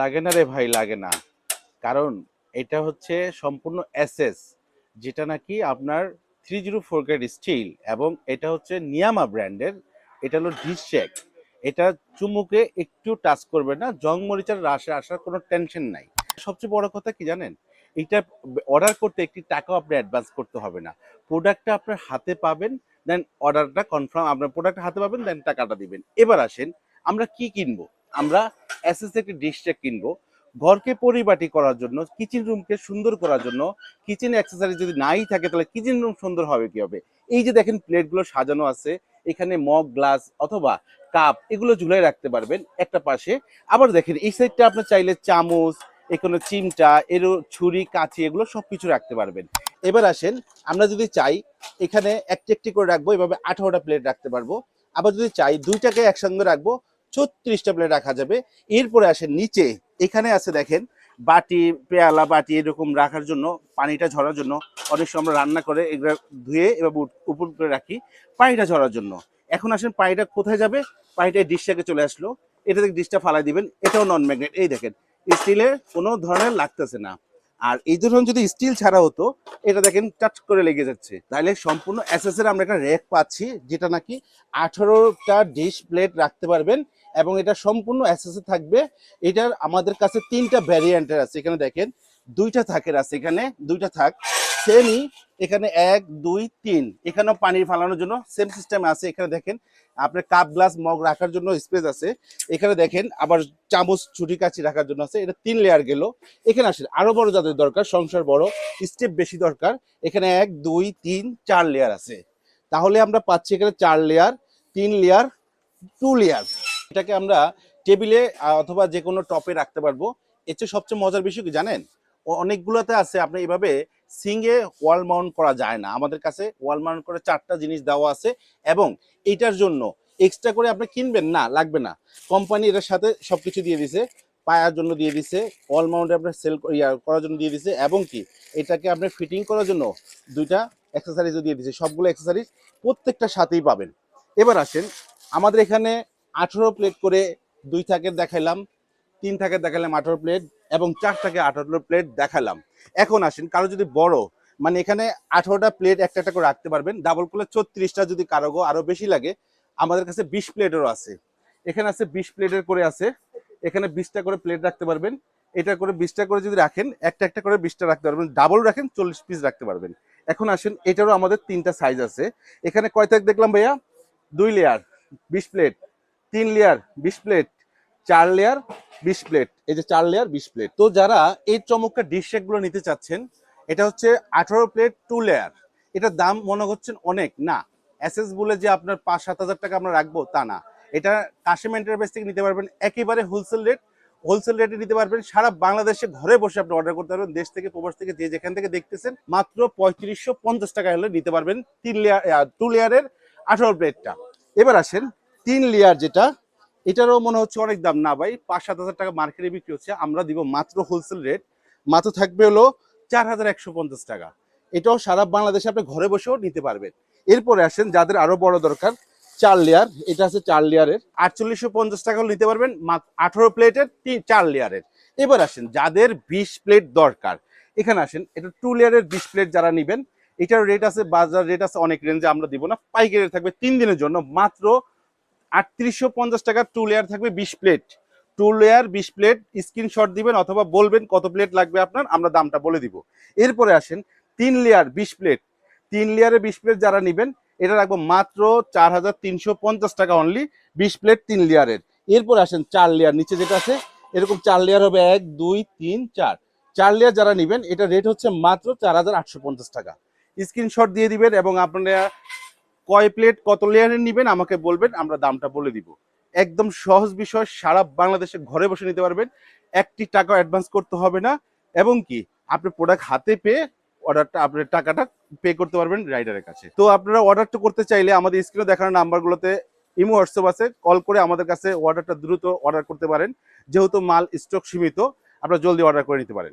লাগে না রে ভাই, লাগে না। কারণ এটা হচ্ছে সম্পূর্ণ এসএস, যেটা নাকি আপনার three zero four grade steel এবং এটা হচ্ছে নিয়ামা ব্র্যান্ডের, এটা হলো ডিশেক এটা চুমুকে একটু টাচ করবে না, জং মরিচার রাশে আসার কোনো টেনশন নাই। সবচেয়ে বড় কথা কি জানেন? এটা অর্ডার করতে একটি টাকাও আপনি অ্যাডভান্স করতে হবে না। প্রোডাক্টটা আপনার হাতে পাবেন দেন অর্ডারটা কনফার্ম আপনার প্রোডাক্ট হাতে পাবেন দেন টাকাটা দিবেন। এবার আসেন, আমরা কি কিনবো? আমরা একটি ডিশটেক কিনবো। ঘরকে পরিপাটি করার জন্য কিচেন রুমকে সুন্দর করার জন্য কিচেন অ্যাক্সেসরি যদি নাই থাকে, তাহলে কিচেন রুম সুন্দর হবে কি হবে এই যে দেখেন প্লেটগুলো সাজানো আছে, এখানে মগ গ্লাস অথবা কাপ এগুলো ঝুলাই রাখতে পারবেন একটা পাশে। আবার দেখেন, এই সাইডটা আপনি চাইলে চামচ এখানে চিমটা এর ছুরি, কাঁচি, এগুলো সবকিছু রাখতে পারবেন। এবার আসেন, আমরা যদি চাই, এখানে একটি একটি করে রাখব, এভাবে আঠারোটা প্লেট রাখতে পারব। আবার যদি চাই, দুইটাকে একসঙ্গে রাখব ছত্রিশটা প্লেট রাখা যাবে। এরপরে আসেন নিচে। এখানে আছে দেখেন, বাটি, পেয়ালা বাটি এরকম রাখার জন্য, পানিটা ঝরার জন্য অনেক সময় আমরা রান্না করে এগুলো ধুয়ে এবার উপর করে রাখি, পানিটা ঝরার জন্য। এখন আসেন পানিটা কোথায় যাবে? পানিটা ডিশটাকে চলে আসলো। এটা থেকে ডিশটা ফালাই দিবেন। এটাও নন ম্যাগনেট এই দেখেন স্টিলের কোনো ধরনের লাগতেছে না। আর এই ধরনের যদি স্টিল ছাড়া হতো, এটা দেখেন টাচ করে লেগে যাচ্ছে। তাহলে সম্পূর্ণ অ্যাসেসের আমরা একটা র্যাক পাচ্ছি, যেটা নাকি আঠারোটা ডিশ প্লেট রাখতে পারবেন। এবং এটা সম্পূর্ণ এ থাকবে। এটার আমাদের কাছে তিনটা ভ্যারিয়েন্টের আছে। এখানে দেখেন, দুইটা থাকের আছে এখানে, দুইটা থাক। সেমই এখানে এক, দুই, তিন। এখানেও পানি ফালানোর জন্য সেম সিস্টেম আছে। এখানে দেখেন, আপনার কাপ গ্লাস মগ রাখার জন্য স্পেস আছে। এখানে দেখেন, আবার চামচ ছুটি কাছি রাখার জন্য আছে। এটা তিন লেয়ার গেল। এখানে আসেন, আরও বড় যাদের দরকার, সংসার বড় স্টেপ বেশি দরকার। এখানে এক, দুই, তিন, চার লেয়ার আছে। তাহলে আমরা পাচ্ছি এখানে চার লেয়ার তিন লেয়ার টু লেয়ার এটাকে আমরা টেবিলে অথবা যে কোনো টপে রাখতে পারব। এর চেয়ে সবচেয়ে মজার বিষয় কি জানেন? অনেকগুলোতে আছে, আপনি এভাবে সিঙ্গে ওয়াল মাউন্ট করা যায় না। আমাদের কাছে ওয়াল মাউন্ট করে চারটা জিনিস দেওয়া আছে এবং এটার জন্য এক্সট্রা করে আপনি কিনবেন না, লাগবে না। কোম্পানি এটার সাথে সব কিছু দিয়ে দিছে, পায়ার জন্য দিয়ে দিছে, ওয়াল মাউন্টে আপনার সেল করার জন্য দিয়ে দিছে এবং কি এটাকে আপনি ফিটিং করার জন্য দুইটা অ্যাক্সেসারিজও দিয়ে দিছে। সবগুলো অ্যাক্সেসরিজ প্রত্যেকটা সাথেই পাবেন। এবার আসেন, আমাদের এখানে আঠেরো প্লেট করে দুই থাকের দেখাইলাম, তিন থাকের দেখালাম আঠেরো প্লেট এবং চার থাকে আঠারো প্লেট দেখালাম এখন আসেন, কারও যদি বড় মানে এখানে আঠারোটা প্লেট একটা একটা করে রাখতে পারবেন ডাবল করলে ছত্রিশটা যদি কারও গো আরও বেশি লাগে, আমাদের কাছে বিশ প্লেটেরও আছে। এখানে আছে বিশ প্লেটের করে আছে, এখানে বিশটা করে প্লেট রাখতে পারবেন, এটা করে বিশটা করে যদি রাখেন, একটা একটা করে বিশটা রাখতে পারবেন ডাবল রাখেন, চল্লিশ পিস রাখতে পারবেন। এখন আসেন, এটারও আমাদের তিনটা সাইজ আছে। এখানে কয় থাক দেখলাম ভাইয়া? দুই লেয়ার বিশ প্লেট তিন লেয়ার বিশ প্লেট চার লেয়ার বিশ প্লেট এই যে চার লেয়ার বিশ প্লেট তো যারা এই চমৎকার ডিশগুলো নিতে চাচ্ছেন, এটা হচ্ছে আঠারো প্লেট টু লেয়ার এটার দাম মনে হচ্ছেন অনেক, না। এসএস বলে যে আপনার পাঁচ, সাত হাজার টাকা আমরা রাখব, তা না। এটা কাশিম এন্টারপ্রাইজ থেকে নিতে পারবেন, একেবারে হোলসেল রেট হোলসেল রেটে নিতে পারবেন। সারা বাংলাদেশে ঘরে বসে আপনি অর্ডার করতে পারবেন, দেশ থেকে, প্রবাস থেকে, যে যেখান থেকে দেখতেছেন, মাত্র পঁয়ত্রিশশো পঞ্চাশ টাকা হলে নিতে পারবেন তিন লেয়ার টু লেয়ারের আঠারো প্লেটটা এবার আসেন তিন লেয়ার যেটা, এটারও মনে হচ্ছে অনেক দাম। না ভাই, পাঁচ সাত হাজার টাকা মার্কেটে বিক্রি হচ্ছে, আমরা দিব মাত্র হোলসেল রেট মাত্র থাকবে হলো চার হাজার একশো পঞ্চাশ টাকা। এটাও সারা বাংলাদেশে আপনি ঘরে বসেও নিতে পারবেন। এরপরে আসেন, যাদের আরও বড় দরকার, চার লেয়ার এটা আছে চার লেয়ারের আটচল্লিশশো পঞ্চাশ টাকা হলে নিতে পারবেন আঠারো প্লেটের তিন, চার লেয়ারের এবার আসেন, যাদের বিশ প্লেট দরকার, এখানে আসেন, এটা টু লেয়ারের বিশ প্লেট যারা নেবেন, এটার রেট আছে, বাজার রেট আছে অনেক রেঞ্জে আমরা দিব না, পাইকারি থাকবে তিন দিনের জন্য, মাত্র আটত্রিশশো পঞ্চাশ টাকার টু লেয়ার থাকবে বিশ প্লেট টু লেয়ার বিশ প্লেট স্ক্রিনশট দিবেন অথবা বলবেন কত প্লেট লাগবে আপনার, আমরা দামটা বলে দিব। এরপরে আসেন তিন লেয়ার বিশ প্লেট তিন লেয়ারে বিশ প্লেট যারা নেবেন, এটা রাখব মাত্র চার হাজার তিনশো পঞ্চাশ টাকা অনলি বিশ প্লেট তিন লেয়ারের এরপরে আসেন চার লেয়ার নিচে যেটা আছে, এরকম চার লেয়ার হবে এক, দুই, তিন, চার। চার লেয়ার যারা নেবেন, এটা রেট হচ্ছে মাত্র চার হাজার আটশো পঞ্চাশ টাকা। স্ক্রিনশট দিয়ে দিবেন এবং আপনারা কয় প্লেট, কত লেয়ারের নেবেন আমাকে বলবেন, আমরা দামটা বলে দিব। একদম সহজ বিষয়, সারা বাংলাদেশে ঘরে বসে নিতে পারবেন। একটি টাকা অ্যাডভান্স করতে হবে না। এবং কি, আপনি প্রোডাক্ট হাতে পেয়ে অর্ডারটা আপনার টাকাটা পে করতে পারবেন রাইডারের কাছে। তো আপনারা অর্ডারটা করতে চাইলে আমাদের স্ক্রিনে দেখানো নাম্বারগুলোতে ইমো, হোয়াটসঅ্যাপ আছে কল করে আমাদের কাছে অর্ডারটা দ্রুত অর্ডার করতে পারেন। যেহেতু মাল স্টক সীমিত, আপনারা জলদি অর্ডার করে নিতে পারেন।